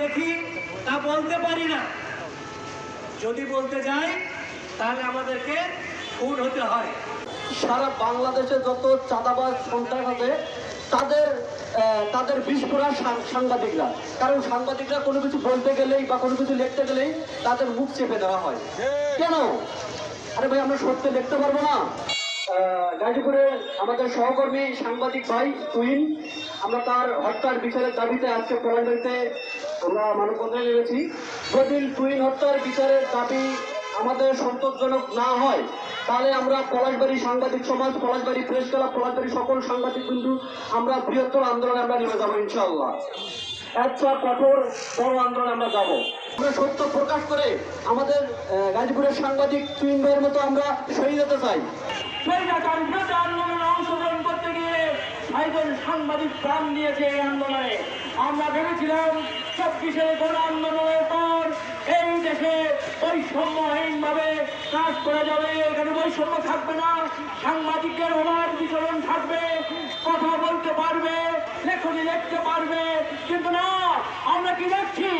দেখি তা বলতে পারি না। যদি বলতে যাই তাহলে আমাদেরকে খুন হতে হয়। সারা বাংলাদেশে যত চাঁদাবাজ সন্ত্রাস আছে তাদের আহ, তাদের বিস্ফোরা সাংবাদিকরা। কারণ সাংবাদিকরা কোনো কিছু বলতে গেলেই বা কোনো কিছু লিখতে গেলেই তাদের মুখ চেপে দেওয়া হয়। কেন? আরে ভাই আমরা সত্য লিখতে পারব না। গাজীপুরের আমাদের সহকর্মী সাংবাদিক ভাই তুহিন, আমরা তার হত্যার বিচারের দাবিতে আজকে পলাশবাড়িতে আমরা মানববন্ধনে নেমেছি। যদি তুহিন হত্যার বিচারের দাবি আমাদের সন্তোষজনক না হয়, তাহলে আমরা পলাশবাড়ি সাংবাদিক সমাজ, পলাশবাড়ি প্রেস ক্লাব পলাশবাড়ি সকল সাংবাদিক বিন্দু আমরা বৃহত্তর আন্দোলনে আমরা নেমে যাব ইনশাআল্লাহ। একটা কঠোর বড় আন্দোলনে আমরা যাব। আমরা সত্য প্রকাশ করে আমাদের গাজীপুরের সাংবাদিক তুইন মতো আমরা শহীদ হতে চাই। আন্দোলনে অংশগ্রহণ করতে গিয়ে একজন সাংবাদিক প্রাণ দিয়েছে এই আন্দোলনে। আমরা ভেবেছিলাম চব্বিশে গণ আন্দোলনের পর এই দেশে বৈষম্যহীনভাবে কাজ করা যাবে। এখানে বৈষম্য থাকবে না সাংবাদিকদের অবাধ বিচরণ থাকবে। লেখনি দেখতে পারবে কিন্তু না আমরা কি দেখছি?